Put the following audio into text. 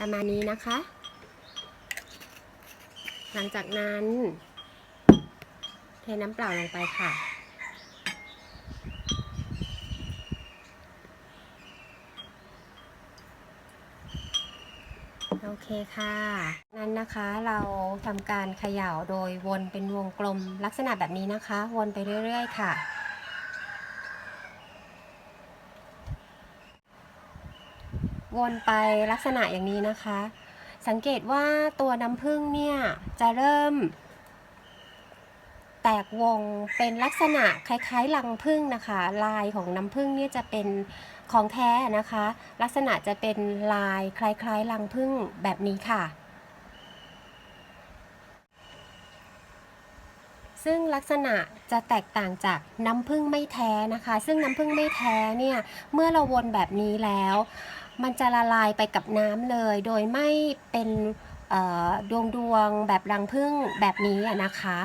ประมาณนี้นะคะ หลังจากนั้น เทน้ำเปล่าลงไปค่ะ โอเคค่ะ นั้นนะคะเราทำการเขย่าโดยวนเป็นวงกลมลักษณะแบบนี้นะคะ วนไปเรื่อย ๆ ค่ะ วนไปลักษณะอย่างนี้นะคะ สังเกตว่าตัวน้ำผึ้งเนี่ย จะเริ่ม แตกวงเป็นลักษณะคล้ายๆรังผึ้งนะคะ ลายของน้ำผึ้งเนี่ยจะเป็นของแท้นะคะ ลักษณะจะเป็นลายคล้ายๆรังผึ้งแบบนี้ค่ะ ซึ่งลักษณะจะแตกต่างจากน้ำผึ้งไม่แท้นะคะ ซึ่งน้ำผึ้งไม่แท้เนี่ย เมื่อเราวนแบบนี้แล้ว มันจะละลายไปกับน้ำเลย โดยไม่เป็นดวงดวงๆแบบรังผึ้งแบบนี้นะคะ